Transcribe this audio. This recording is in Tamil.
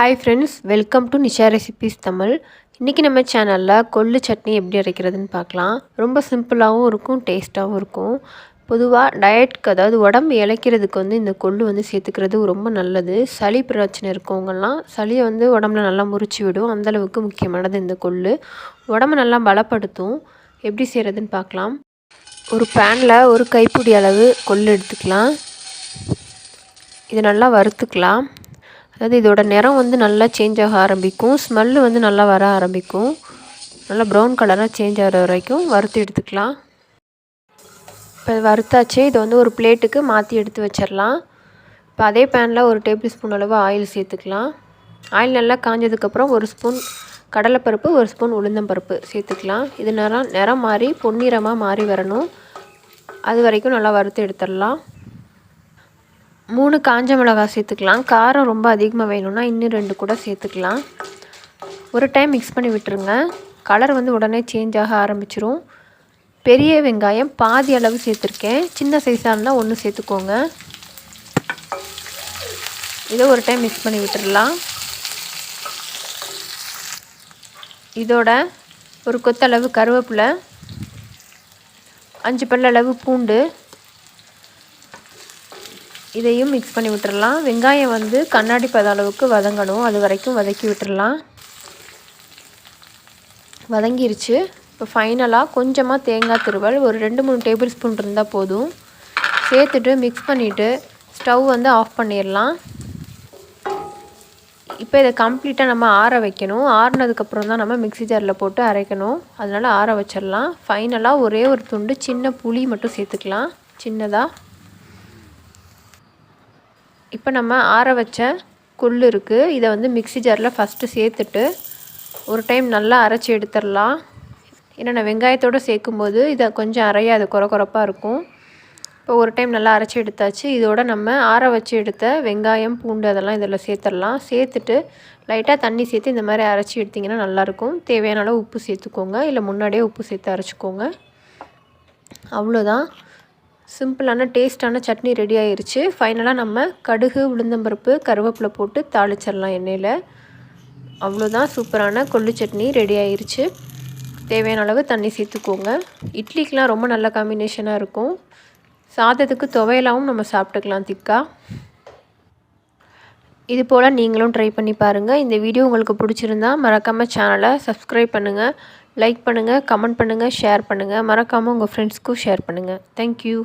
Hi friends welcome to Nisha recipes Tamil இன்றைக்கி நம்ம சேனலில் கொள்ளு சட்னி எப்படி அரைக்கிறதுன்னு பார்க்கலாம். ரொம்ப சிம்பிளாகவும் இருக்கும் டேஸ்ட்டாகவும் இருக்கும். பொதுவாக டயட்க்கு அதாவது உடம்பு இழைக்கிறதுக்கு வந்து இந்த கொள்ளு வந்து சேர்த்துக்கிறது ரொம்ப நல்லது. சளி பிரச்சனை இருக்கவங்கெல்லாம் சளியை வந்து உடம்புல நல்லா முறிச்சு விடும். அந்தளவுக்கு முக்கியமானது இந்த கொள்ளு. உடம்பு நல்லா பலப்படுத்தும். எப்படி செய்கிறதுன்னு பார்க்கலாம். ஒரு பேனில் ஒரு கைப்பிடி அளவு கொள்ளு எடுத்துக்கலாம். இதை நல்லா வறுத்துக்கலாம். அதாவது இதோட நிறம் வந்து நல்லா சேஞ்ச் ஆக ஆரம்பிக்கும். ஸ்மெல்லு வந்து நல்லா வர ஆரம்பிக்கும். நல்லா ப்ரௌன் கலராக சேஞ்ச் ஆகிற வரைக்கும் வறுத்து எடுத்துக்கலாம். இப்போ வறுத்தாச்சு. இதை வந்து ஒரு பிளேட்டுக்கு மாற்றி எடுத்து வச்சிடலாம். இப்போ அதே பேனில் ஒரு டேபிள் ஸ்பூன் அளவு ஆயில் சேர்த்துக்கலாம். ஆயில் நல்லா காஞ்சதுக்கப்புறம் ஒரு ஸ்பூன் கடலைப்பருப்பு ஒரு ஸ்பூன் உளுந்தம்பருப்பு சேர்த்துக்கலாம். இது நிறம் நிறம் மாறி பொன்னிறமாக மாறி வரணும். அது வரைக்கும் நல்லா வறுத்து எடுத்துடலாம். மூணு காஞ்ச மிளகாய் சேர்த்துக்கலாம். காரம் ரொம்ப அதிகமாக வேணும்னா இன்னும் ரெண்டு கூட சேர்த்துக்கலாம். ஒரு டைம் மிக்ஸ் பண்ணி விட்டுருங்க. கலர் வந்து உடனே சேஞ்ச் ஆக ஆரம்பிச்சிரும். பெரிய வெங்காயம் பாதி அளவு சேர்த்துருக்கேன். சின்ன சைஸாக இருந்தால் ஒன்று சேர்த்துக்கோங்க. இதை ஒரு டைம் மிக்ஸ் பண்ணி விட்டுடலாம் இதோட ஒரு கொத்தளவு கருவேப்பிலை அஞ்சு பல்லளவு பூண்டு இதையும் மிக்ஸ் பண்ணி விட்டுறலாம். வெங்காயம் வந்து கண்ணாடி பத அளவுக்கு வதங்கணும். அது வரைக்கும் வதக்கி விட்டுறலாம். வதங்கிருச்சு. இப்போ ஃபைனலாக கொஞ்சமாக தேங்காய் திருவல். ஒரு ரெண்டு மூணு டேபிள் ஸ்பூன் இருந்தால் போதும். சேர்த்துட்டு மிக்ஸ் பண்ணிவிட்டு ஸ்டவ் வந்து ஆஃப் பண்ணிடலாம். இப்போ இதை கம்ப்ளீட்டாக நம்ம ஆற வைக்கணும். ஆறுனதுக்கப்புறம் தான் நம்ம மிக்சி ஜாரில் போட்டு அரைக்கணும். அதனால் ஆற வச்சிடலாம். ஃபைனலாக ஒரே ஒரு துண்டு சின்ன புளி மட்டும் சேர்த்துக்கலாம். சின்னதாக இப்போ நம்ம ஆற வச்ச குள் இருக்குது இதை வந்து மிக்சி ஜாரில் ஃபஸ்ட்டு சேர்த்துட்டு ஒரு டைம் நல்லா அரைச்சி எடுத்துடலாம். ஏன்னா நான் வெங்காயத்தோடு சேர்க்கும்போது இதை கொஞ்சம் அரையாது குறை குறப்பாக இருக்கும். இப்போ ஒரு டைம் நல்லா அரைச்சி எடுத்தாச்சு. இதோட நம்ம ஆற வச்சு எடுத்த வெங்காயம் பூண்டு அதெல்லாம் இதில் சேர்த்துடலாம். சேர்த்துட்டு லைட்டாக தண்ணி சேர்த்து இந்த மாதிரி அரைச்சி எடுத்திங்கன்னா நல்லாயிருக்கும். தேவையான அளவு உப்பு சேர்த்துக்கோங்க. இல்லை முன்னாடியே உப்பு சேர்த்து அரைச்சிக்கோங்க. அவ்வளோதான். சிம்பிளான டேஸ்ட்டான சட்னி ரெடி ஆயிடுச்சு ஃபைனலாக நம்ம கடுகு உளுந்தம்பருப்பு கருவேப்பிலை போட்டு தாளிச்சிடலாம் எண்ணெயில். அவ்வளோதான் சூப்பரான கொள்ளு சட்னி ரெடி ஆயிடுச்சு தேவையான அளவு தண்ணி சேர்த்துக்கோங்க. இட்லிக்கெலாம் ரொம்ப நல்ல காம்பினேஷனாக இருக்கும். சாதத்துக்கு துவையலாகவும் நம்ம சாப்பிட்டுக்கலாம் திக்கா. இது போல் நீங்களும் ட்ரை பண்ணி பாருங்கள் இந்த வீடியோ உங்களுக்கு பிடிச்சிருந்தா மறக்காமல் சேனலை சப்ஸ்கிரைப் பண்ணுங்கள் லைக் பண்ணுங்கள் கமெண்ட் பண்ணுங்கள் ஷேர் பண்ணுங்கள் மறக்காமல் உங்கள் ஃப்ரெண்ட்ஸ்க்கும் ஷேர் பண்ணுங்கள் தேங்க்யூ